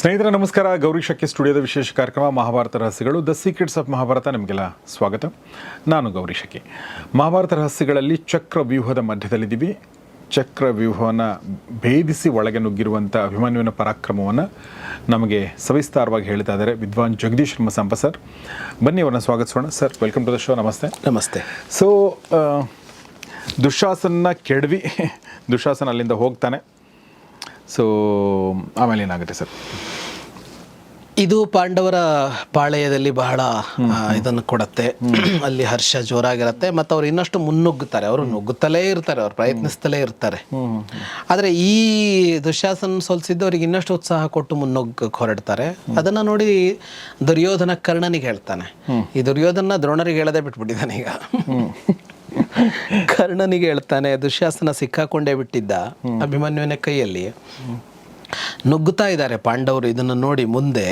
ಸ್ನೇಹಿತರ ನಮಸ್ಕಾರ. ಗೌರಿ ಸ್ಟುಡಿಯೋದ ವಿಶೇಷ ಕಾರ್ಯಕ್ರಮ ಮಹಾಭಾರತ ರಹಸ್ಯಗಳು. ದ ಸೀಕ್ರೆಟ್ಸ್ ಆಫ್ ಮಹಾಭಾರತ ನಿಮಗೆಲ್ಲ ಸ್ವಾಗತ. ನಾನು ಗೌರಿ ಶಕಿ ಮಹಾಭಾರತ ರಹಸ್ಯಗಳಲ್ಲಿ ಚಕ್ರ ವ್ಯೂಹದ ಮಧ್ಯದಲ್ಲಿದ್ದೀವಿ. ಚಕ್ರ ವ್ಯೂಹವನ್ನು ಭೇದಿಸಿ ಒಳಗೆ ನುಗ್ಗಿರುವಂಥ ಅಭಿಮನ್ಯುವಿನ ಪರಾಕ್ರಮವನ್ನು ನಮಗೆ ಸವಿಸ್ತಾರವಾಗಿ ಹೇಳ್ತಾ ಇದ್ದಾರೆ ವಿದ್ವಾನ್ ಜಗದೀಶ್ ಮಸಂಪ ಸರ್. ಬನ್ನಿ ಅವರನ್ನು ಸ್ವಾಗತಿಸೋಣ. Sir welcome to the show ನಮಸ್ತೆ. ನಮಸ್ತೆ. ಸೊ ದುಶಾಸನ ಕೆಡವಿ. ದುಶಾಸನ ಅಲ್ಲಿಂದ ಹೋಗ್ತಾನೆ. ಸೊ ಆಮೇಲೆ ಏನಾಗುತ್ತೆ ಸರ್? ಇದು ಪಾಂಡವರ ಪಾಳೆಯದಲ್ಲಿ ಬಹಳ ಇದನ್ನು ಕೊಡತ್ತೆ. ಅಲ್ಲಿ ಹರ್ಷ ಜೋರಾಗಿರುತ್ತೆ ಮತ್ತು ಅವ್ರು ಇನ್ನಷ್ಟು ಮುನ್ನುಗ್ಗುತ್ತಾರೆ. ಅವರು ನುಗ್ಗುತ್ತಲೇ ಇರ್ತಾರೆ ಅವ್ರು ಪ್ರಯತ್ನಿಸ್ತಲೇ ಇರ್ತಾರೆ. ಆದರೆ ಈ ದುಶಾಸನ ಸೋಲಿಸಿದ್ದು ಅವ್ರಿಗೆ ಇನ್ನಷ್ಟು ಉತ್ಸಾಹ ಕೊಟ್ಟು ಮುನ್ನುಗ್ಗಕ್ಕೆ ಹೊರಡ್ತಾರೆ. ಅದನ್ನ ನೋಡಿ ದುರ್ಯೋಧನ ಕರ್ಣನಿಗೆ ಹೇಳ್ತಾನೆ. ಈ ದುರ್ಯೋಧನ ದ್ರೋಣರಿಗೆ ಹೇಳದೆ ಬಿಟ್ಬಿಟ್ಟಿದ್ದಾನೆ ಈಗ. ಕರ್ಣನಿಗೆ ಹೇಳ್ತಾನೆ ದುಶ್ಯಾಸನ ಸಿಕ್ಕಾಕೊಂಡೇ ಬಿಟ್ಟಿದ್ದ. ಅಭಿಮನ್ಯುವಿನ ಕೈಯಲ್ಲಿ. ನುಗ್ಗುತ್ತಾ ಇದ್ದಾರೆ ಪಾಂಡವರು ಇದನ್ನು ನೋಡಿ ಮುಂದೆ.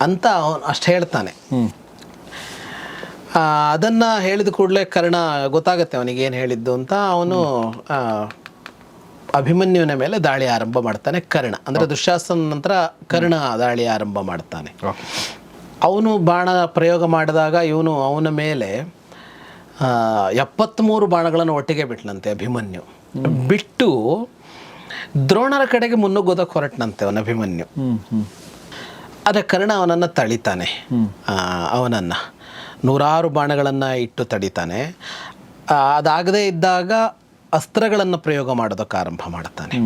ಅಂತ ಅವನು ಅಷ್ಟು ಹೇಳ್ತಾನೆ. ಅದನ್ನು ಅದನ್ನ ಹೇಳಿದ ಕೂಡಲೇ ಕರ್ಣ ಗೊತ್ತಾಗತ್ತೆ ಅವನಿಗೆ ಏನು ಹೇಳಿದ್ದು ಅಂತ. ಅವನು ಅಭಿಮನ್ಯುವಿನ ಮೇಲೆ ದಾಳಿ ಆರಂಭ ಮಾಡ್ತಾನೆ ಕರ್ಣ. ಅಂದರೆ ದುಶ್ಯಾಸನ ನಂತರ ಕರ್ಣ ದಾಳಿ ಆರಂಭ ಮಾಡ್ತಾನೆ. ಅವನು ಬಾಣ ಪ್ರಯೋಗ ಮಾಡಿದಾಗ ಇವನು ಅವನ ಮೇಲೆ ಎಪ್ಪತ್ತ್ಮೂರು ಬಾಣಗಳನ್ನು ಒಟ್ಟಿಗೆ ಬಿಟ್ನಂತೆ ಅಭಿಮನ್ಯು. ಬಿಟ್ಟು ದ್ರೋಣರ ಕಡೆಗೆ ಮುನ್ನುಗ್ಗೋದಕ್ಕೆ ಹೊರಟನಂತೆ ಅವನ ಅಭಿಮನ್ಯು. ಅದ ಕರ್ಣ ಅವನನ್ನು ತಳಿತಾನೆ. ಅವನನ್ನು ನೂರಾರು ಬಾಣಗಳನ್ನು ಇಟ್ಟು ತಡಿತಾನೆ. ಅದಾಗದೇ ಇದ್ದಾಗ ಅಸ್ತ್ರಗಳನ್ನು ಪ್ರಯೋಗ ಮಾಡೋದಕ್ಕೆ ಆರಂಭ ಮಾಡ್ತಾನೆ.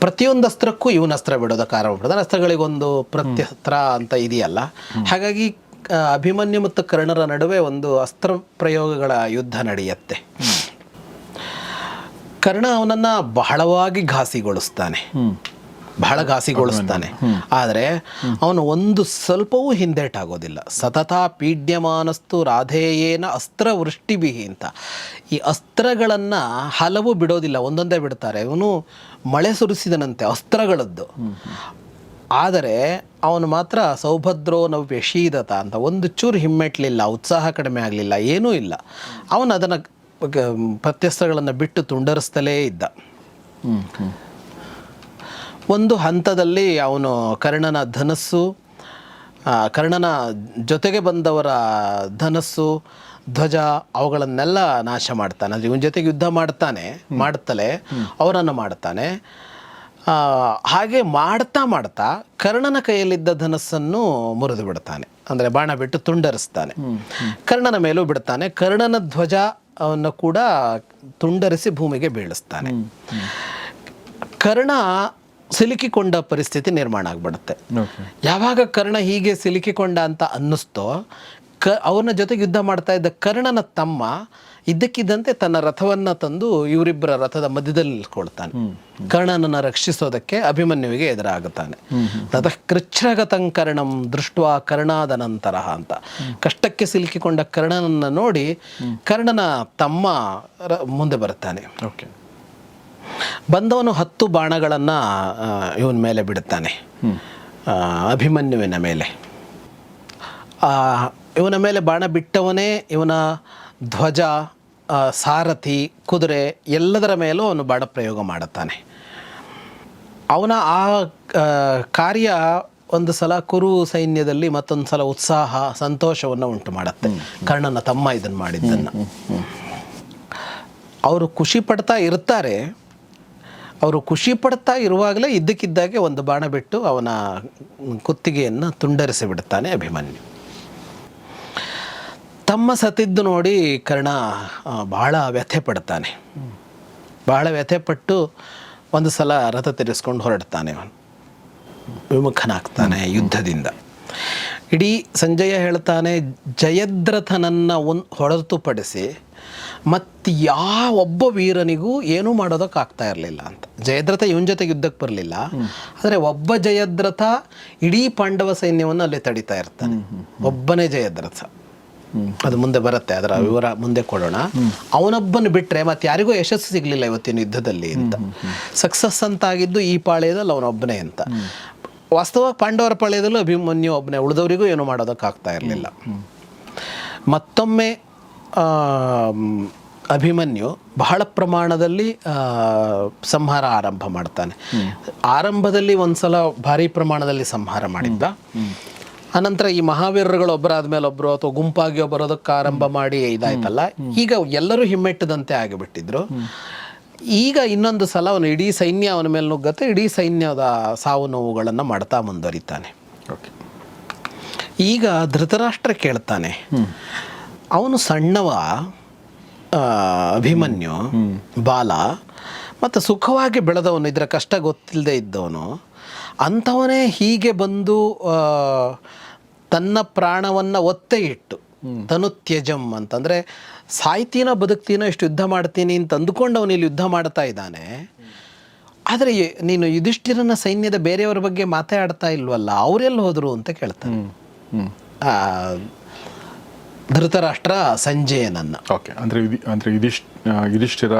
ಪ್ರತಿಯೊಂದು ಅಸ್ತ್ರಕ್ಕೂ ಇವನ ಅಸ್ತ್ರ ಬಿಡೋದಕ್ಕೆ ಆರಂಭ ಮಾಡ್ತಾನೆ. ಅಸ್ತ್ರಗಳಿಗೊಂದು ಪ್ರತ್ಯಸ್ತ್ರ ಅಂತ ಇದೆಯಲ್ಲ. ಹಾಗಾಗಿ ಅಭಿಮನ್ಯು ಮತ್ತು ಕರ್ಣರ ನಡುವೆ ಒಂದು ಅಸ್ತ್ರ ಪ್ರಯೋಗಗಳ ಯುದ್ಧ ನಡೆಯುತ್ತೆ. ಕರ್ಣ ಅವನನ್ನ ಬಹಳವಾಗಿ ಘಾಸಿಗೊಳಿಸ್ತಾನೆ. ಬಹಳ ಘಾಸಿಗೊಳಿಸ್ತಾನೆ. ಆದರೆ ಅವನು ಒಂದು ಸ್ವಲ್ಪವೂ ಹಿಂದೇಟಾಗೋದಿಲ್ಲ. ಸತತ ಪೀಡ್ಯಮಾನಸ್ತು ರಾಧೇಯೇನ ಅಸ್ತ್ರ ವೃಷ್ಟಿಬಿಹಿ ಅಂತ. ಈ ಅಸ್ತ್ರಗಳನ್ನು ಹಲವು ಬಿಡೋದಿಲ್ಲ, ಒಂದೊಂದೇ ಬಿಡ್ತಾರೆ. ಇವನು ಮಳೆ ಸುರಿಸಿದನಂತೆ ಅಸ್ತ್ರಗಳದ್ದು. ಆದರೆ ಅವನು ಮಾತ್ರ ಸೌಭದ್ರೋ ನಾವು ವ್ಯಶೀದತ ಅಂತ. ಒಂದು ಚೂರು ಹಿಮ್ಮೆಟ್ಲಿಲ್ಲ ಉತ್ಸಾಹ ಕಡಿಮೆ ಆಗಲಿಲ್ಲ ಏನೂ ಇಲ್ಲ. ಅವನು ಅದನ್ನು ಪ್ರತ್ಯಸ್ತ್ರಗಳನ್ನು ಬಿಟ್ಟು ತುಂಡರಿಸ್ತಲೇ ಇದ್ದ. ಒಂದು ಹಂತದಲ್ಲಿ ಅವನು ಕರ್ಣನ ಧನಸ್ಸು ಕರ್ಣನ ಜೊತೆಗೆ ಬಂದವರ ಧನಸ್ಸು ಧ್ವಜ ಅವುಗಳನ್ನೆಲ್ಲ ನಾಶ ಮಾಡ್ತಾನೆ. ಅಂದರೆ ಇವನ ಜೊತೆಗೆ ಯುದ್ಧ ಮಾಡ್ತಾನೆ ಮಾಡುತ್ತಲೇ ಅವರನ್ನು ಮಾಡ್ತಾನೆ. ಹಾಗೆ ಮಾಡ್ತಾ ಮಾಡ್ತಾ ಕರ್ಣನ ಕೈಯಲ್ಲಿದ್ದ ಧನಸ್ಸನ್ನು ಮುರಿದು ಬಿಡ್ತಾನೆ. ಅಂದರೆ ಬಾಣ ಬಿಟ್ಟು ತುಂಡರಿಸ್ತಾನೆ. ಕರ್ಣನ ಮೇಲೂ ಬಿಡ್ತಾನೆ. ಕರ್ಣನ ಧ್ವಜ ಅವನ್ನು ಕೂಡ ತುಂಡರಿಸಿ ಭೂಮಿಗೆ ಬೀಳಿಸ್ತಾನೆ. ಕರ್ಣ ಸಿಲುಕಿಕೊಂಡ ಪರಿಸ್ಥಿತಿ ನಿರ್ಮಾಣ ಆಗ್ಬಿಡುತ್ತೆ. ಯಾವಾಗ ಕರ್ಣ ಹೀಗೆ ಸಿಲುಕಿಕೊಂಡ ಅಂತ ಅನ್ನಿಸ್ತೋ ಕ ಅವನ ಜೊತೆಗೆ ಯುದ್ಧ ಮಾಡ್ತಾ ಇದ್ದ ಕರ್ಣನ ತಮ್ಮ ಇದ್ದಕ್ಕಿದ್ದಂತೆ ತನ್ನ ರಥವನ್ನ ತಂದು ಇವರಿಬ್ಬರ ರಥದ ಮಧ್ಯದಲ್ಲಿ ನಿಲ್ಕೊಳ್ತಾನೆ ಕರ್ಣನನ್ನು ರಕ್ಷಿಸೋದಕ್ಕೆ ಅಭಿಮನ್ಯುವಿಗೆ ಎದುರಾಗುತ್ತಾನೆ. ರಥ ಕೃಚ್ಛಗತಂ ಕರ್ಣಂ ದೃಷ್ಟ ಕರ್ಣಾದ ನಂತರ ಅಂತ ಕಷ್ಟಕ್ಕೆ ಸಿಲುಕಿಕೊಂಡ ಕರ್ಣನನ್ನು ನೋಡಿ ಕರ್ಣನ ತಮ್ಮ ಮುಂದೆ ಬರುತ್ತಾನೆ. ಓಕೆ. ಬಂದವನು ಹತ್ತು ಬಾಣಗಳನ್ನು ಇವನ ಮೇಲೆ ಬಿಡುತ್ತಾನೆ. ಅಭಿಮನ್ಯುವಿನ ಮೇಲೆ. ಆ, ಇವನ ಮೇಲೆ ಬಾಣ ಬಿಟ್ಟವನೇ ಇವನ ಧ್ವಜ ಸಾರಥಿ ಕುದುರೆ ಎಲ್ಲದರ ಮೇಲೂ ಅವನು ಬಾಣ ಪ್ರಯೋಗ ಮಾಡುತ್ತಾನೆ. ಅವನ ಆ ಕಾರ್ಯ ಒಂದು ಸಲ ಕುರು ಸೈನ್ಯದಲ್ಲಿ ಮತ್ತೊಂದು ಸಲ ಉತ್ಸಾಹ ಸಂತೋಷವನ್ನು ಉಂಟು ಮಾಡುತ್ತೆ. ಕರ್ಣನ ತಮ್ಮ ಇದನ್ನು ಮಾಡಿದ್ದನ್ನು. ಅವರು ಖುಷಿ ಪಡ್ತಾ ಇರ್ತಾರೆ. ಅವರು ಖುಷಿ ಪಡ್ತಾ ಇರುವಾಗಲೇ ಇದ್ದಕ್ಕಿದ್ದಾಗೆ ಒಂದು ಬಾಣ ಬಿಟ್ಟು ಅವನ ಕುತ್ತಿಗೆಯನ್ನು ತುಂಡರಿಸಿ ಬಿಡುತ್ತಾನೆ ಅಭಿಮನ್ಯು. ತಮ್ಮ ಸತ್ತಿದ್ದು ನೋಡಿ ಕರ್ಣ ಭಾಳ ಬಹಳ ವ್ಯಥೆ ಪಡ್ತಾನೆ. ಬಹಳ ವ್ಯಥೆ ಪಟ್ಟು ಒಂದು ಸಲ ರಥ ತಿರ್ಸ್ಕೊಂಡು ಹೊರಡ್ತಾನೆ ಅವನು. ವಿಮುಖನಾಗ್ತಾನೆ ಯುದ್ಧದಿಂದ. ಇಡೀ ಸಂಜಯ ಹೇಳ್ತಾನೆ ಜಯದ್ರಥನನ್ನು ಒಂದು ಹೊರತುಪಡಿಸಿ ಮತ್ತು ಯಾವೊಬ್ಬ ವೀರನಿಗೂ ಏನೂ ಮಾಡೋದಕ್ಕಾಗ್ತಾ ಇರಲಿಲ್ಲ ಅಂತ. ಜಯದ್ರಥ ಇವನ ಜೊತೆಗೆ ಯುದ್ಧಕ್ಕೆ ಬರಲಿಲ್ಲ. ಆದರೆ ಒಬ್ಬ ಜಯದ್ರಥ ಇಡೀ ಪಾಂಡವ ಸೈನ್ಯವನ್ನು ಅಲ್ಲಿ ತಡಿತಾ ಇರ್ತಾನೆ. ಒಬ್ಬನೇ ಜಯದ್ರಥ. ಅದು ಮುಂದೆ ಬರುತ್ತೆ ಅದರ ವಿವರ ಮುಂದೆ ಕೊಡೋಣ. ಅವನೊಬ್ಬನ ಬಿಟ್ಟರೆ ಮತ್ತೆ ಯಾರಿಗೂ ಯಶಸ್ಸು ಸಿಗಲಿಲ್ಲ ಇವತ್ತಿನ ಯುದ್ಧದಲ್ಲಿ ಅಂತ. ಸಕ್ಸಸ್ ಅಂತ ಆಗಿದ್ದು ಈ ಪಾಳ್ಯದಲ್ಲಿ ಅವನೊಬ್ಬನೇ ಅಂತ. ವಾಸ್ತವ ಪಾಂಡವರ ಪಾಳ್ಯದಲ್ಲೂ ಅಭಿಮನ್ಯು ಒಬ್ಬನೇ ಉಳಿದವರಿಗೂ ಏನು ಮಾಡೋದಕ್ಕಾಗ್ತಾ ಇರಲಿಲ್ಲ. ಮತ್ತೊಮ್ಮೆ ಅಭಿಮನ್ಯು ಬಹಳ ಪ್ರಮಾಣದಲ್ಲಿ ಸಂಹಾರ ಆರಂಭ ಮಾಡ್ತಾನೆ. ಆರಂಭದಲ್ಲಿ ಒಂದ್ಸಲ ಭಾರಿ ಪ್ರಮಾಣದಲ್ಲಿ ಸಂಹಾರ ಮಾಡಿದ್ದ. ಅನಂತರ ಈ ಮಹಾವೀರರುಗಳು ಒಬ್ಬರಾದ್ಮೇಲೆ ಒಬ್ಬರು ಅಥವಾ ಗುಂಪಾಗಿ ಬರೋದಕ್ಕೆ ಆರಂಭ ಮಾಡಿ ಇದಾಯ್ತಲ್ಲ. ಈಗ ಎಲ್ಲರೂ ಹಿಮ್ಮೆಟ್ಟದಂತೆ ಆಗಿಬಿಟ್ಟಿದ್ರು. ಈಗ ಇನ್ನೊಂದು ಸಲ ಅವನು ಇಡೀ ಸೈನ್ಯ ಅವನ ಮೇಲೆ ನುಗ್ಗತ್ತೆ ಇಡೀ ಸೈನ್ಯದ ಸಾವು ನೋವುಗಳನ್ನು ಮಾಡ್ತಾ ಮುಂದುವರಿತಾನೆ. ಓಕೆ. ಈಗ ಧೃತರಾಷ್ಟ್ರ ಕೇಳ್ತಾನೆ ಅವನು ಸಣ್ಣವ ಅಭಿಮನ್ಯು ಬಾಲ ಮತ್ತು ಸುಖವಾಗಿ ಬೆಳೆದವನು ಇದರ ಕಷ್ಟ ಗೊತ್ತಿಲ್ಲದೆ ಇದ್ದವನು ಅಂಥವನೇ ಹೀಗೆ ಬಂದು ತನ್ನ ಪ್ರಾಣವನ್ನು ಒತ್ತೆ ಇಟ್ಟು ತನು ತ್ಯಜಂ ಅಂತಂದರೆ ಸಾಯ್ತೀನ ಬದುಕ್ತೀನೋ ಇಷ್ಟು ಯುದ್ಧ ಮಾಡ್ತೀನಿ ಅಂತ ಅಂದುಕೊಂಡು ಅವನು ಇಲ್ಲಿ ಯುದ್ಧ ಮಾಡ್ತಾ ಇದ್ದಾನೆ. ಆದರೆ ನೀನು ಯುಧಿಷ್ಠಿರನ ಸೈನ್ಯದ ಬೇರೆಯವರ ಬಗ್ಗೆ ಮಾತಾಡ್ತಾ ಇಲ್ವಲ್ಲ ಅವರೆಲ್ಲಿ ಹೋದರು ಅಂತ ಕೇಳ್ತಾನೆ ಧೃತರಾಷ್ಟ್ರ ಸಂಜಯನನ್ನ ಓಕೆ ಅಂದರೆ ಅಂದ್ರೆ ಯುಧಿಷ್ಠ ಯುಧಿಷ್ಠಿರ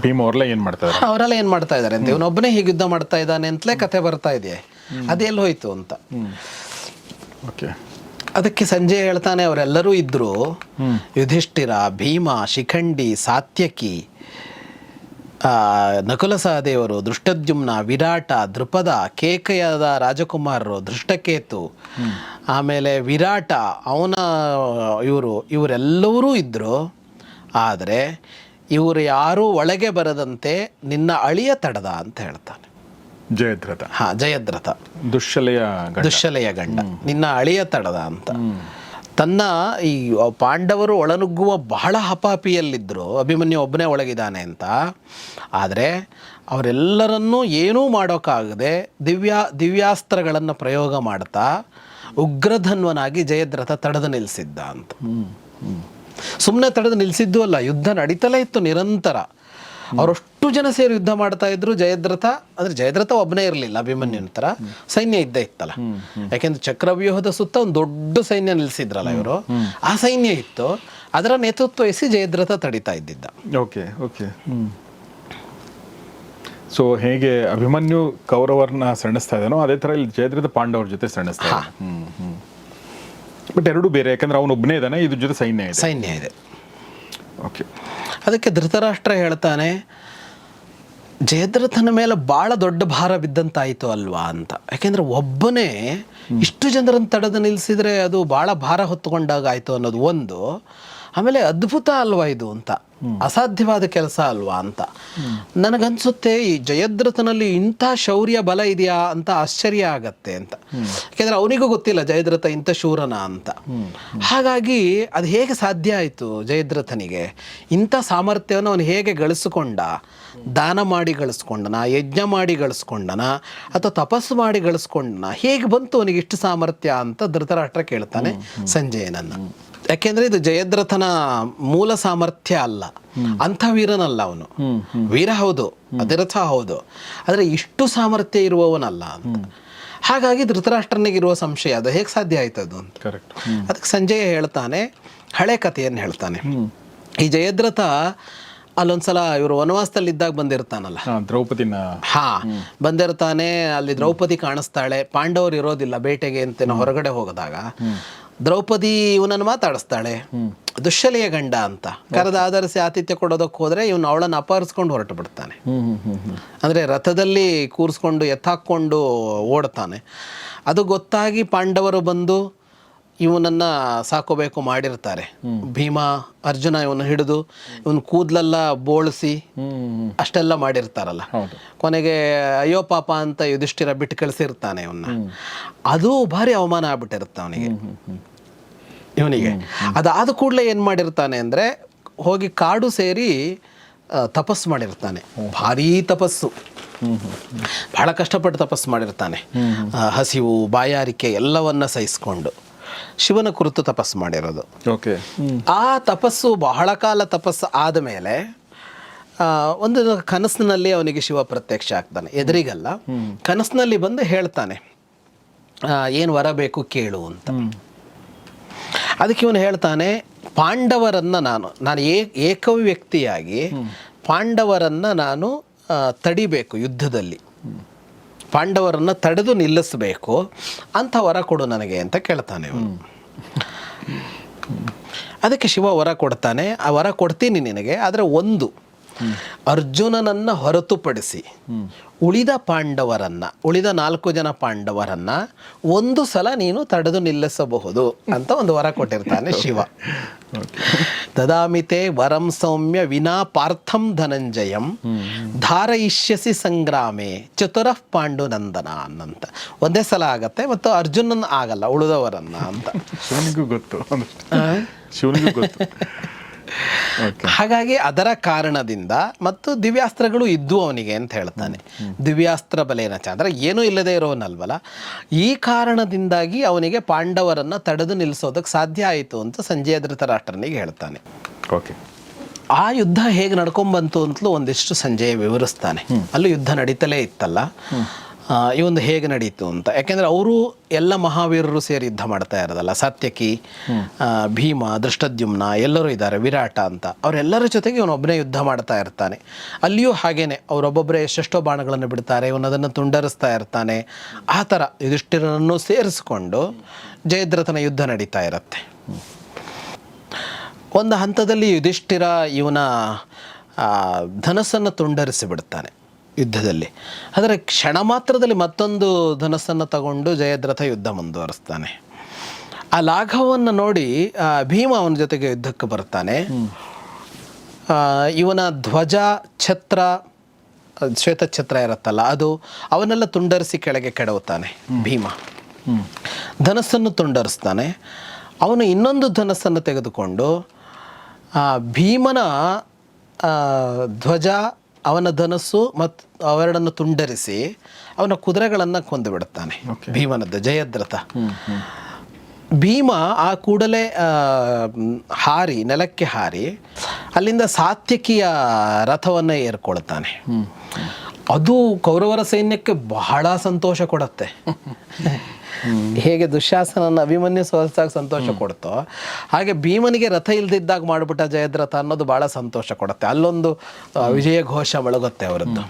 ಭೀಮ ಅವರೆಲ್ಲ ಏನು ಮಾಡ್ತಾರೆ ಅವರೆಲ್ಲ ಏನು ಮಾಡ್ತಾ ಇದ್ದಾರೆ ಅಂತ? ಇವನೊಬ್ಬನೇ ಹೀಗೆ ಯುದ್ಧ ಮಾಡ್ತಾ ಇದ್ದಾನೆ ಅಂತಲೇ ಕತೆ ಬರ್ತಾ ಇದೆ. ಅದೆಲ್ಲಿ ಹೋಯ್ತು ಅಂತ? ಓಕೆ ಅದಕ್ಕೆ ಸಂಜೆ ಹೇಳ್ತಾನೆ ಅವರೆಲ್ಲರೂ ಇದ್ರು ಯುಧಿಷ್ಠಿರ ಭೀಮ ಶಿಖಂಡಿ ಸಾತ್ಯಕಿ ನಕುಲ ಸಹದೇವರು ದೃಷ್ಟದ್ಯುಮ್ನ ವಿರಾಟ ದೃಪದ ಕೇಕಯದ ರಾಜಕುಮಾರರು ದೃಷ್ಟಕೇತು ಆಮೇಲೆ ವಿರಾಟ ಅವನ ಇವರು ಇವರೆಲ್ಲರೂ ಇದ್ದರು ಆದರೆ ಇವರು ಯಾರೂ ಒಳಗೆ ಬರದಂತೆ ನಿನ್ನ ಅಳಿಯ ತಡದ ಅಂತ ಹೇಳ್ತಾನೆ. ಜಯದ್ರಥ. ಹಾ ಜಯದ್ರಥ. ದುಶ್ಶಲೆಯ ದುಶ್ಶಲೆಯ ಗಂಡ. ನಿನ್ನ ಅಳಿಯ ತಡದ ಅಂತ. ತನ್ನ ಈ ಪಾಂಡವರು ಒಳನುಗ್ಗುವ ಬಹಳ ಹಪಾಪಿಯಲ್ಲಿದ್ದರು ಅಭಿಮನ್ಯು ಒಬ್ಬನೇ ಒಳಗಿದ್ದಾನೆ ಅಂತ. ಆದರೆ ಅವರೆಲ್ಲರನ್ನೂ ಏನೂ ಮಾಡೋಕ್ಕಾಗದೆ ದಿವ್ಯಾ ದಿವ್ಯಾಸ್ತ್ರಗಳನ್ನು ಪ್ರಯೋಗ ಮಾಡ್ತಾ ಉಗ್ರಧನ್ವನಾಗಿ ಜಯದ್ರಥ ತಡೆದು ನಿಲ್ಲಿಸಿದ್ದ ಅಂತ. ಸುಮ್ಮನೆ ತಡೆದು ನಿಲ್ಲಿಸಿದ್ದು ಅಲ್ಲ ಯುದ್ಧ ನಡೀತಲೇ ಇತ್ತು ನಿರಂತರ. ಅವರಷ್ಟು ಜನ ಸೇರಿ ಯುದ್ಧ ಮಾಡ್ತಾ ಇದ್ರು ಜಯದ್ರಥ ಅಂದ್ರೆ ಜಯದ್ರಥ ಒಬ್ಬನೇ ಇರಲಿಲ್ಲ ಅಭಿಮನ್ಯು ತರ ಸೈನ್ಯ ಇದ್ದೇ ಇತ್ತಲ್ಲ. ಯಾಕೆಂದ್ರೆ ಚಕ್ರವ್ಯೂಹದ ಸುತ್ತ ಒಂದು ದೊಡ್ಡ ಸೈನ್ಯ ನಿಲ್ಲಿಸಿದ್ರಲ್ಲ ಇವರು. ಆ ಸೈನ್ಯ ಇತ್ತು. ಅದರ ನೇತೃತ್ವ ವಹಿಸಿ ಜಯದ್ರಥ ತಡಿತಾ ಇದ್ದಿದ್ದ. Okay okay. ಸೊ ಹೇಗೆ ಅಭಿಮನ್ಯು ಕೌರವರನ್ನ ಸೆಣಸ್ತಾ ಇದ್ದಾನೋ ಅದೇ ತರ ಇಲ್ಲಿ ಜಯದ್ರಥ ಪಾಂಡವರ ಜೊತೆ ಸೆಣಸ್ತಾ ಬಟ್ ಎರಡು ಬೇರೆ ಯಾಕಂದ್ರೆ ಅವನೊಬ್ಬನೇ ಇದ್ದಾನೆ ಇದ್ರ ಜೊತೆ ಸೈನ್ಯ ಇದೆ. ಸೈನ್ಯ ಇದೆ. ಓಕೆ. ಅದಕ್ಕೆ ಧೃತರಾಷ್ಟ್ರ ಹೇಳ್ತಾನೆ ಜಯದ್ರಥನ ಮೇಲೆ ಭಾಳ ದೊಡ್ಡ ಭಾರ ಬಿದ್ದಂತಾಯಿತು ಅಲ್ವಾ ಅಂತ. ಯಾಕೆಂದ್ರೆ ಒಬ್ಬನೇ ಇಷ್ಟು ಜನರನ್ನು ತಡೆದು ನಿಲ್ಲಿಸಿದರೆ ಅದು ಭಾಳ ಭಾರ ಹೊತ್ತುಕೊಂಡಾಗ ಆಯಿತು ಅನ್ನೋದು ಒಂದು. ಆಮೇಲೆ ಅದ್ಭುತ ಅಲ್ವಾ ಇದು ಅಂತ? ಅಸಾಧ್ಯವಾದ ಕೆಲಸ ಅಲ್ವಾ ಅಂತ? ನನಗನ್ಸುತ್ತೆ ಈ ಜಯದ್ರಥನಲ್ಲಿ ಇಂಥ ಶೌರ್ಯ ಬಲ ಇದೆಯಾ ಅಂತ ಆಶ್ಚರ್ಯ ಆಗತ್ತೆ ಅಂತ. ಯಾಕೆಂದ್ರೆ ಅವನಿಗೂ ಗೊತ್ತಿಲ್ಲ ಜಯದ್ರಥ ಇಂಥ ಶೂರನ ಅಂತ. ಹಾಗಾಗಿ ಅದು ಹೇಗೆ ಸಾಧ್ಯ ಆಯಿತು ಜಯದ್ರಥನಿಗೆ? ಇಂಥ ಸಾಮರ್ಥ್ಯವನ್ನು ಅವನು ಹೇಗೆ ಗಳಿಸ್ಕೊಂಡ? ದಾನ ಮಾಡಿ ಗಳಿಸ್ಕೊಂಡನ? ಯಜ್ಞ ಮಾಡಿ ಗಳಿಸ್ಕೊಂಡನ? ಅಥವಾ ತಪಸ್ಸು ಮಾಡಿ ಗಳಿಸ್ಕೊಂಡನ? ಹೇಗೆ ಬಂತು ಅವನಿಗೆ ಇಷ್ಟು ಸಾಮರ್ಥ್ಯ ಅಂತ ಧೃತರಾಷ್ಟ್ರ ಕೇಳ್ತಾನೆ ಸಂಜಯನನ್ನ. ಯಾಕೆಂದ್ರೆ ಇದು ಜಯದ್ರಥನ ಮೂಲ ಸಾಮರ್ಥ್ಯ ಅಲ್ಲ. ಅಂಥ ವೀರನಲ್ಲ ಅವನು. ವೀರ ಹೌದು ಅದಿರಥ ಹೌದು. ಆದರೆ ಇಷ್ಟು ಸಾಮರ್ಥ್ಯ ಇರುವವನಲ್ಲ ಅಂತ. ಹಾಗಾಗಿ ಧೃತರಾಷ್ಟ್ರನಿಗಿರುವ ಸಂಶಯ ಅದು ಹೇಗೆ ಸಾಧ್ಯ ಆಯ್ತು ಅದು ಅಂತ. ಕರೆಕ್ಟ್ ಅದಕ್ಕೆ ಸಂಜಯ ಹೇಳ್ತಾನೆ ಹಳೆ ಕಥೆಯನ್ನು ಹೇಳ್ತಾನೆ. ಈ ಜಯದ್ರಥ ಅಲ್ಲೊಂದ್ಸಲ ಇವರು ವನವಾಸದಲ್ಲಿ ಇದ್ದಾಗ ಬಂದಿರ್ತಾನಲ್ಲ ದ್ರೌಪದಿನ. ಹಾ ಬಂದಿರ್ತಾನೆ ಅಲ್ಲಿ ದ್ರೌಪದಿ ಕಾಣಿಸ್ತಾಳೆ. ಪಾಂಡವರು ಇರೋದಿಲ್ಲ ಬೇಟೆಗೆ ಅಂತ ಹೊರಗಡೆ ಹೋಗದಾಗ. ದ್ರೌಪದಿ ಇವನನ್ನು ಮಾತಾಡಿಸ್ತಾಳೆ. ದುಶ್ಶಲೆಯ ಗಂಡ ಅಂತ. ಕರೆದ ಆಧರಿಸಿ ಆತಿಥ್ಯ ಕೊಡೋದಕ್ಕೆ ಹೋದ್ರೆ ಇವನು ಅವಳನ್ನು ಅಪಹರಿಸ್ಕೊಂಡು ಹೊರಟು ಬಿಡ್ತಾನೆ. ಅಂದರೆ ರಥದಲ್ಲಿ ಕೂರಿಸ್ಕೊಂಡು ಎತ್ತಾಕ್ಕೊಂಡು ಓಡ್ತಾನೆ. ಅದು ಗೊತ್ತಾಗಿ ಪಾಂಡವರು ಬಂದು ಇವನನ್ನು ಸಾಕೋಬೇಕು ಮಾಡಿರ್ತಾರೆ. ಭೀಮಾ ಅರ್ಜುನ ಇವನು ಹಿಡಿದು ಇವನು ಕೂದಲೆಲ್ಲ ಬೋಳಿಸಿ ಅಷ್ಟೆಲ್ಲ ಮಾಡಿರ್ತಾರಲ್ಲ. ಕೊನೆಗೆ ಅಯ್ಯೋ ಪಾಪ ಅಂತ ಯುಧಿಷ್ಠಿರ ಬಿಟ್ಟು ಕಳಿಸಿರ್ತಾನೆ ಇವನ್ನ. ಅದು ಭಾರಿ ಅವಮಾನ ಆಗ್ಬಿಟ್ಟಿರುತ್ತೆ ಅವನಿಗೆ. ಇವನಿಗೆ. ಅದಾದ ಕೂಡಲೇ ಏನು ಮಾಡಿರ್ತಾನೆ ಅಂದರೆ ಹೋಗಿ ಕಾಡು ಸೇರಿ ತಪಸ್ಸು ಮಾಡಿರ್ತಾನೆ. ಭಾರೀ ತಪಸ್ಸು. ಬಹಳ ಕಷ್ಟಪಟ್ಟು ತಪಸ್ಸು ಮಾಡಿರ್ತಾನೆ. ಹಸಿವು ಬಾಯಾರಿಕೆ ಎಲ್ಲವನ್ನ ಸಹಿಸ್ಕೊಂಡು. ಶಿವನ ಕುರಿತು ತಪಸ್ಸು ಮಾಡಿರೋದು. ಓಕೆ. ಆ ತಪಸ್ಸು ಬಹಳ ಕಾಲ ತಪಸ್ಸು ಆದ ಮೇಲೆ ಒಂದು ಕನಸಿನಲ್ಲಿ ಅವನಿಗೆ ಶಿವ ಪ್ರತ್ಯಕ್ಷ ಆಗ್ತಾನೆ. ಎದುರಿಗಲ್ಲ. ಕನಸಿನಲ್ಲಿ ಬಂದು ಹೇಳ್ತಾನೆ ಏನು ವರ ಬೇಕು ಕೇಳು ಅಂತ. ಅದಕ್ಕೆ ಇವನು ಹೇಳ್ತಾನೆ ಪಾಂಡವರನ್ನ ನಾನು ನಾನು ಏ ಏಕ ವ್ಯಕ್ತಿಯಾಗಿ ಪಾಂಡವರನ್ನ ನಾನು ತಡಿಬೇಕು ಯುದ್ಧದಲ್ಲಿ. ಪಾಂಡವರನ್ನ ತಡೆದು ನಿಲ್ಲಿಸಬೇಕು ಅಂತ ವರ ಕೊಡು ನನಗೆ ಅಂತ ಕೇಳ್ತಾನೆ ಇವನು. ಅದಕ್ಕೆ ಶಿವ ವರ ಕೊಡ್ತಾನೆ. ಆ ವರ ಕೊಡ್ತೀನಿ ನಿನಗೆ, ಆದರೆ ಒಂದು, ಅರ್ಜುನನನ್ನು ಹೊರತುಪಡಿಸಿ ಉಳಿದ ಪಾಂಡವರನ್ನ ಉಳಿದ ನಾಲ್ಕು ಜನ ಪಾಂಡವರನ್ನ ಒಂದು ಸಲ ನೀನು ತಡೆದು ನಿಲ್ಲಿಸಬಹುದು ಅಂತ ಒಂದು ವರ ಕೊಟ್ಟಿರ್ತಾನೆ ಶಿವ. ದದಾಮಿತೆ ವರಂ ಸೌಮ್ಯ ವಿನಾ ಪಾರ್ಥಂ ಧನಂಜಯಂ ಧಾರಯಿಷ್ಯಸಿ ಸಂಗ್ರಾಮೆ ಚತುರಃ ಪಾಂಡುನಂದನ ಅನ್ನಂತ ಒಂದೇ ಸಲ ಆಗತ್ತೆ ಮತ್ತು ಅರ್ಜುನನ್ ಆಗಲ್ಲ ಉಳಿದವರನ್ನ ಅಂತ. ಶಿವನಿಗೂ ಗೊತ್ತು. ಶಿವನಿಗೂ ಗೊತ್ತು. ಹಾಗಾಗಿ ಅದರ ಕಾರಣದಿಂದ ಮತ್ತು ದಿವ್ಯಾಸ್ತ್ರಗಳು ಇದ್ದು ಅವನಿಗೆ ಅಂತ ಹೇಳ್ತಾನೆ. ದಿವ್ಯಾಸ್ತ್ರ ಬಲೇನ ಅಂದ್ರೆ ಏನೂ ಇಲ್ಲದೆ ಇರೋನಲ್ವಲ್ಲ ಈ ಕಾರಣದಿಂದಾಗಿ ಅವನಿಗೆ ಪಾಂಡವರನ್ನ ತಡೆದು ನಿಲ್ಲಿಸೋದಕ್ಕೆ ಸಾಧ್ಯ ಆಯಿತು ಅಂತ ಸಂಜಯ ಧೃತರಾಷ್ಟ್ರನಿಗೆ ಹೇಳ್ತಾನೆ. ಓಕೆ ಆ ಯುದ್ಧ ಹೇಗೆ ನಡ್ಕೊಂಬಂತು ಅಂತಲೂ ಒಂದಿಷ್ಟು ಸಂಜಯ ವಿವರಿಸ್ತಾನೆ. ಅಲ್ಲೂ ಯುದ್ಧ ನಡೀತಲೇ ಇತ್ತಲ್ಲ? ಈ ಒಂದು ಹೇಗೆ ನಡೀತು ಅಂತ. ಯಾಕೆಂದ್ರೆ ಅವರು ಎಲ್ಲ ಮಹಾವೀರರು ಸೇರಿ ಯುದ್ಧ ಮಾಡ್ತಾ ಇರೋದಲ್ಲ. ಸತ್ಯಕಿ ಭೀಮ ದೃಷ್ಟದ್ಯುಮ್ನ ಎಲ್ಲರೂ ಇದ್ದಾರೆ, ವಿರಾಟ ಅಂತ. ಅವರೆಲ್ಲರ ಜೊತೆಗೆ ಇವನೊಬ್ಬನೇ ಯುದ್ಧ ಮಾಡ್ತಾ ಇರ್ತಾನೆ. ಅಲ್ಲಿಯೂ ಹಾಗೇನೆ ಅವರೊಬ್ಬೊಬ್ಬರೇ ಎಷ್ಟೆಷ್ಟೋ ಬಾಣಗಳನ್ನು ಬಿಡ್ತಾರೆ, ಇವನು ಅದನ್ನು ತುಂಡರಿಸ್ತಾ ಇರ್ತಾನೆ. ಆ ಥರ ಯುಧಿಷ್ಠಿರನನ್ನು ಸೇರಿಸಿಕೊಂಡು ಜಯದ್ರಥನ ಯುದ್ಧ ನಡೀತಾ ಇರುತ್ತೆ. ಒಂದು ಹಂತದಲ್ಲಿ ಯುಧಿಷ್ಠಿರ ಇವನ ಧನಸ್ಸನ್ನು ತುಂಡರಿಸಿ ಬಿಡ್ತಾನೆ ಯುದ್ಧದಲ್ಲಿ. ಆದರೆ ಕ್ಷಣ ಮಾತ್ರದಲ್ಲಿ ಮತ್ತೊಂದು ಧನಸ್ಸನ್ನು ತಗೊಂಡು ಜಯದ್ರಥ ಯುದ್ಧ ಮುಂದುವರಿಸ್ತಾನೆ. ಆ ಲಾಘವನ್ನು ನೋಡಿ ಭೀಮ ಅವನ ಜೊತೆಗೆ ಯುದ್ಧಕ್ಕೆ ಬರ್ತಾನೆ. ಇವನ ಧ್ವಜ, ಛತ್ರ ಶ್ವೇತ ಛತ್ರ ಇರುತ್ತಲ್ಲ, ಅದು ಅವನ್ನೆಲ್ಲ ತುಂಡರಿಸಿ ಕೆಳಗೆ ಕೆಡವುತ್ತಾನೆ ಭೀಮ. ಧನಸ್ಸನ್ನು ತುಂಡರಿಸ್ತಾನೆ. ಅವನು ಇನ್ನೊಂದು ಧನಸ್ಸನ್ನು ತೆಗೆದುಕೊಂಡು ಭೀಮನ ಧ್ವಜ ಅವನ ಧನಸ್ಸು ಮತ್ತು ಅವೆರಡನ್ನು ತುಂಡರಿಸಿ ಅವನ ಕುದುರೆಗಳನ್ನು ಕೊಂದು ಬಿಡುತ್ತಾನೆ. ಭೀಮನದ್ದು ಜಯದ್ರಥ. ಭೀಮ ಆ ಕೂಡಲೇ ಹಾರಿ ನೆಲಕ್ಕೆ ಹಾರಿ ಅಲ್ಲಿಂದ ಸಾತ್ಯಕಿಯ ರಥವನ್ನು ಏರ್ಕೊಳ್ತಾನೆ. ಅದು ಕೌರವರ ಸೈನ್ಯಕ್ಕೆ ಬಹಳ ಸಂತೋಷ ಕೊಡುತ್ತೆ. ಹೇಗೆ ದುಶ್ಯಾಸನನ ಅಭಿಮನ್ಯು ಸೋಲ್ಸಾಗ ಸಂತೋಷ ಕೊಡ್ತೋ ಹಾಗೆ ಭೀಮನಿಗೆ ರಥ ಇಲ್ದಿದ್ದಾಗ ಮಾಡಿಬಿಟ್ಟ ಜಯದ್ರಥ ಅನ್ನೋದು ಬಹಳ ಸಂತೋಷ ಕೊಡುತ್ತೆ. ಅಲ್ಲೊಂದು ವಿಜಯ ಘೋಷ ಮೊಳಗುತ್ತೆ ಅವರದ್ದು.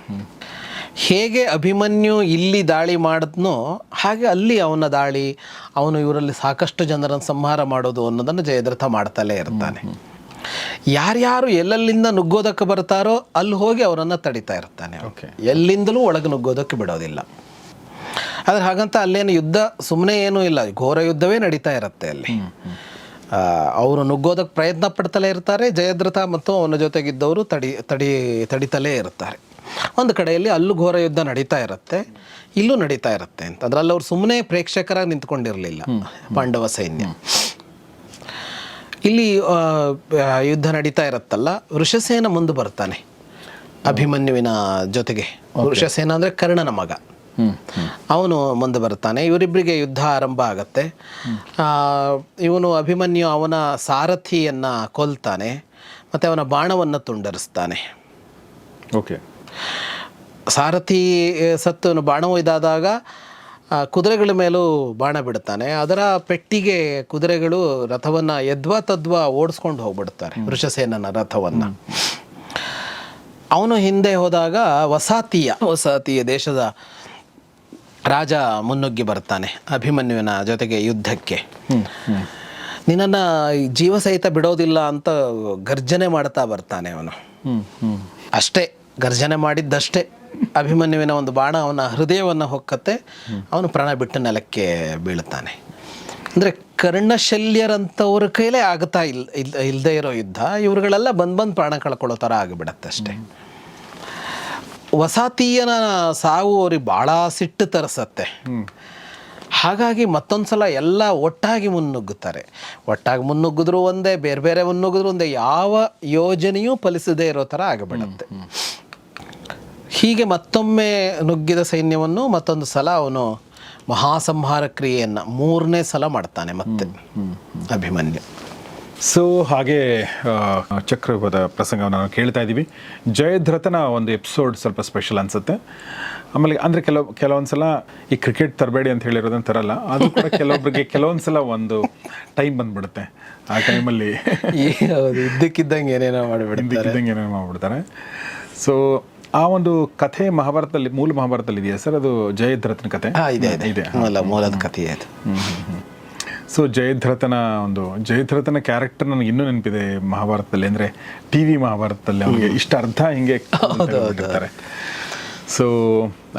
ಹೇಗೆ ಅಭಿಮನ್ಯು ಇಲ್ಲಿ ದಾಳಿ ಮಾಡಿದ್ನೋ ಹಾಗೆ ಅಲ್ಲಿ ಅವನ ದಾಳಿ ಅವನು ಇವರಲ್ಲಿ ಸಾಕಷ್ಟು ಜನರನ್ನು ಸಂಹಾರ ಮಾಡೋದು ಅನ್ನೋದನ್ನು ಜಯದ್ರಥ ಮಾಡ್ತಲೇ ಇರ್ತಾನೆ. ಯಾರ್ಯಾರು ಎಲ್ಲೆಲ್ಲಿಂದ ನುಗ್ಗೋದಕ್ಕೆ ಬರ್ತಾರೋ ಅಲ್ಲಿ ಹೋಗಿ ಅವರನ್ನು ತಡಿತಾ ಇರ್ತಾನೆ. ಎಲ್ಲಿಂದಲೂ ಒಳಗೆ ನುಗ್ಗೋದಕ್ಕೆ ಬಿಡೋದಿಲ್ಲ. ಆದರೆ ಹಾಗಂತ ಅಲ್ಲೇನು ಯುದ್ಧ ಸುಮ್ಮನೆ ಏನೂ ಇಲ್ಲ. ಘೋರ ಯುದ್ಧವೇ ನಡೀತಾ ಇರುತ್ತೆ ಅಲ್ಲಿ. ಅವರು ನುಗ್ಗೋದಕ್ಕೆ ಪ್ರಯತ್ನ ಪಡ್ತಲೇ ಇರ್ತಾರೆ. ಜಯದ್ರಥ ಮತ್ತು ಅವನ ಜೊತೆಗಿದ್ದವರು ತಡಿ ತಡಿ ತಡಿತಲೇ ಇರ್ತಾರೆ. ಒಂದು ಕಡೆಯಲ್ಲಿ ಅಲ್ಲೂ ಘೋರ ಯುದ್ಧ ನಡೀತಾ ಇರುತ್ತೆ. ಇಲ್ಲೂ ನಡೀತಾ ಇರುತ್ತೆ ಅಂತ. ಅದ್ರಲ್ಲಿ ಅವ್ರು ಸುಮ್ಮನೆ ಪ್ರೇಕ್ಷಕರಾಗಿ ನಿಂತ್ಕೊಂಡಿರಲಿಲ್ಲ ಪಾಂಡವ ಸೈನ್ಯ. ಇಲ್ಲಿ ಯುದ್ಧ ನಡೀತಾ ಇರುತ್ತಲ್ಲ. ವೃಷಸೇನ ಮುಂದೆ ಬರ್ತಾನೆ. ಅಭಿಮನ್ಯುವಿನ ಜೊತೆಗೆ. ವೃಷಸೇನ ಅಂದರೆ ಕರ್ಣನ ಮಗ. ಅವನು ಮುಂದೆ ಬರ್ತಾನೆ ಇವರಿಬ್ಬರಿಗೆ ಯುದ್ಧ ಆರಂಭ ಆಗತ್ತೆ. ಇವನು ಅಭಿಮನ್ಯು ಅವನ ಸಾರಥಿಯನ್ನು ಕೊಲ್ತಾನೆ ಮತ್ತು ಅವನ ಬಾಣವನ್ನು ತುಂಡರಿಸ್ತಾನೆ. ಓಕೆ. ಸಾರಥಿ ಸತ್ತು ಬಾಣವು ಬಾಣ ಒಯ್ದಾದಾಗ ಕುದುರೆಗಳ ಮೇಲೂ ಬಾಣ ಬಿಡ್ತಾನೆ ಅದರ ಪೆಟ್ಟಿಗೆ ಕುದುರೆಗಳು ರಥವನ್ನು ಯದ್ವಾ ತದ್ವಾ ಓಡಿಸ್ಕೊಂಡು ಹೋಗ್ಬಿಡ್ತಾರೆ ವೃಷಸೇನನ ರಥವನ್ನು. ಅವನು ಹಿಂದೆ ಹೋದಾಗ ವಸಾತಿಯ ವಸಾತಿಯ ದೇಶದ ರಾಜ ಮುನ್ನುಗ್ಗಿ ಬರ್ತಾನೆ ಅಭಿಮನ್ಯುವಿನ ಜೊತೆಗೆ ಯುದ್ಧಕ್ಕೆ. ನಿನ್ನನ್ನು ಜೀವ ಸಹಿತ ಬಿಡೋದಿಲ್ಲ ಅಂತ ಗರ್ಜನೆ ಮಾಡ್ತಾ ಬರ್ತಾನೆ ಅವನು. ಅಷ್ಟೇ ಗರ್ಜನೆ ಮಾಡಿದ್ದಷ್ಟೇ ಅಭಿಮನ್ಯುವಿನ ಒಂದು ಬಾಣ ಅವನ ಹೃದಯವನ್ನು ಹೊಕ್ಕತ್ತೆ ಅವನು ಪ್ರಾಣ ಬಿಟ್ಟು ನೆಲಕ್ಕೆ ಬೀಳ್ತಾನೆ ಅಂದರೆ ಕರ್ಣಶಲ್ಯರಂಥವ್ರ ಕೈಲೇ ಆಗ್ತಾ ಇಲ್ ಇಲ್ದೇ ಇಲ್ಲದೆ ಇರೋ ಯುದ್ಧ ಇವ್ರುಗಳೆಲ್ಲ ಬಂದು ಬಂದು ಪ್ರಾಣ ಕಳ್ಕೊಳ್ಳೋ ಥರ ಆಗಿಬಿಡತ್ತೆ ಅಷ್ಟೇ. ವಸಾತೀಯನ ಸಾವು ಅವ್ರಿಗೆ ಭಾಳ ಸಿಟ್ಟು ತರಿಸತ್ತೆ. ಹಾಗಾಗಿ ಮತ್ತೊಂದು ಸಲ ಎಲ್ಲ ಒಟ್ಟಾಗಿ ಮುನ್ನುಗ್ಗುತ್ತಾರೆ. ಒಟ್ಟಾಗಿ ಮುನ್ನುಗ್ಗಿದ್ರು ಒಂದೇ ಬೇರೆ ಬೇರೆ ಮುನ್ನುಗ್ಗಿದ್ರು ಒಂದೇ ಯಾವ ಯೋಜನೆಯೂ ಫಲಿಸದೇ ಇರೋ ಥರ ಆಗಿಬಿಡುತ್ತೆ. ಹೀಗೆ ಮತ್ತೊಮ್ಮೆ ನುಗ್ಗಿದ ಸೈನ್ಯವನ್ನು ಮತ್ತೊಂದು ಸಲ ಅವನು ಮಹಾಸಂಹಾರ ಕ್ರಿಯೆಯನ್ನು ಮೂರನೇ ಸಲ ಮಾಡ್ತಾನೆ ಮತ್ತೆ. ಅಭಿಮನ್ಯು. ಸೊ ಹಾಗೆ ಚಕ್ರಪದ ಚಕ್ರವ್ಯೂಹದ ಪ್ರಸಂಗವನ್ನು ನಾವು ಕೇಳ್ತಾ ಇದ್ದೀವಿ. ಜಯದ್ರಥನ ಒಂದು ಎಪಿಸೋಡ್ ಸ್ವಲ್ಪ ಸ್ಪೆಷಲ್ ಅನ್ಸುತ್ತೆ. ಆಮೇಲೆ ಅಂದರೆ ಕೆಲವು ಕೆಲವೊಂದು ಸಲ ಈ ಕ್ರಿಕೆಟ್ ತರಬೇಡಿ ಅಂತ ಹೇಳಿರೋದನ್ನ ತರಲ್ಲ. ಅದು ಕೂಡ ಕೆಲವೊಬ್ಬರಿಗೆ ಕೆಲವೊಂದು ಸಲ ಒಂದು ಟೈಮ್ ಬಂದ್ಬಿಡುತ್ತೆ. ಆ ಟೈಮಲ್ಲಿ ಇದ್ದಕ್ಕಿದ್ದಂಗೆ ಏನೇನೋ ಮಾಡಿಬಿಡ್ತಾರೆ. ಇದ್ದಕ್ಕಿದ್ದಂಗೆ ಏನೇನೋ ಮಾಡಿಬಿಡ್ತಾರೆ. ಸೊ ಆ ಒಂದು ಕಥೆ ಮಹಾಭಾರತದಲ್ಲಿ ಮೂಲ ಮಹಾಭಾರತದಲ್ಲಿ ಇದೆಯಾ ಸರ್? ಅದು ಜಯದ್ರಥನ ಕಥೆ? ಇದೆ ಇದೆ. ಇದೆ ಇದೆ. ಮೂಲ ಮೂಲದ ಕಥೆ ಅದು. ಸೊ ಜಯದ್ರಥನ ಒಂದು ಜಯದ್ರಥನ ಕ್ಯಾರೆಕ್ಟರ್ ನನಗೆ ಇನ್ನೂ ನೆನಪಿದೆ ಮಹಾಭಾರತದಲ್ಲಿ. ಅಂದರೆ ಟಿ ವಿ ಮಹಾಭಾರತದಲ್ಲಿ ಅವನಿಗೆ ಇಷ್ಟ ಅರ್ಧ ಹಿಂಗೆ ಇರ್ತಾರೆ ಸೊ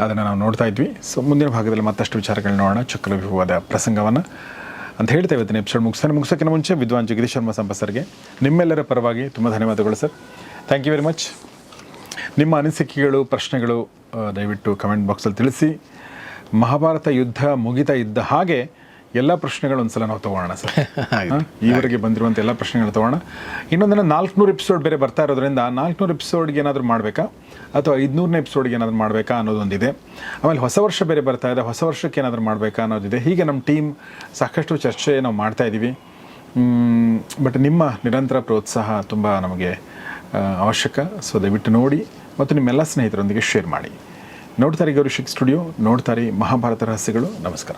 ಅದನ್ನು ನಾವು ನೋಡ್ತಾ ಇದ್ವಿ. ಸೊ ಮುಂದಿನ ಭಾಗದಲ್ಲಿ ಮತ್ತಷ್ಟು ವಿಚಾರಗಳನ್ನ ನೋಡೋಣ. ಚಕ್ರವ್ಯೂಹದ ಪ್ರಸಂಗವನ್ನು ಅಂತ ಹೇಳ್ತಾ ಇವತ್ತಿನ ಎಪಿಸೋಡ್ ಮುಗಿಸ್ತಾನೆ. ಮುಗಿಸೋಕ್ಕಿಂತ ಮುಂಚೆ ವಿದ್ವಾನ್ ಜಗದೀಶ್ ಶರ್ಮಾ ಸಂಪ ಸರ್ಗೆ ನಿಮ್ಮೆಲ್ಲರ ಪರವಾಗಿ ತುಂಬ ಧನ್ಯವಾದಗಳು sir thank you very much ನಿಮ್ಮ ಅನಿಸಿಕೆಗಳು ಪ್ರಶ್ನೆಗಳು ದಯವಿಟ್ಟು ಕಮೆಂಟ್ ಬಾಕ್ಸಲ್ಲಿ ತಿಳಿಸಿ. ಮಹಾಭಾರತ ಯುದ್ಧ ಮುಗಿತಾ ಇದ್ದ ಹಾಗೆ ಎಲ್ಲ ಪ್ರಶ್ನೆಗಳು ಒಂದ್ಸಲ ನಾವು ತಗೋಣ ಸರ್. ಈವರೆಗೆ ಬಂದಿರುವಂಥ ಎಲ್ಲ ಪ್ರಶ್ನೆಗಳು ತಗೋಣ ಇನ್ನೊಂದಿನ ನಾಲ್ಕುನೂರು ಎಪಿಸೋಡ್ ಬೇರೆ ಬರ್ತಾ ಇರೋದ್ರಿಂದ ನಾಲ್ಕುನೂರು ಎಪಿಸೋಡ್ಗೆ ಏನಾದರೂ ಮಾಡಬೇಕಾ? ಅಥವಾ ಐದುನೂರನೇ ಎಪಿಸೋಡ್ಗೆ ಏನಾದರೂ ಮಾಡಬೇಕಾ ಅನ್ನೋದೊಂದಿದೆ. ಆಮೇಲೆ ಹೊಸ ವರ್ಷ ಬೇರೆ ಬರ್ತಾ ಇದೆ ಹೊಸ ವರ್ಷಕ್ಕೆ ಏನಾದರೂ ಮಾಡಬೇಕಾ ಅನ್ನೋದಿದೆ. ಹೀಗೆ ನಮ್ಮ ಟೀಮ್ ಸಾಕಷ್ಟು ಚರ್ಚೆ ನಾವು ಮಾಡ್ತಾ ಇದ್ದೀವಿ ಬಟ್ ನಿಮ್ಮ ನಿರಂತರ ಪ್ರೋತ್ಸಾಹ ತುಂಬ ನಮಗೆ ಅವಶ್ಯಕ. ಸೊ ದಯವಿಟ್ಟು ನೋಡಿ ಮತ್ತು ನಿಮ್ಮೆಲ್ಲ ಸ್ನೇಹಿತರೊಂದಿಗೆ ಶೇರ್ ಮಾಡಿ. ನೋಡ್ತಾರೆ ಗೌರಿಶಿಕ್ ಸ್ಟುಡಿಯೋ ನೋಡ್ತಾರೆ ಮಹಾಭಾರತ ರಹಸ್ಯಗಳು. ನಮಸ್ಕಾರ.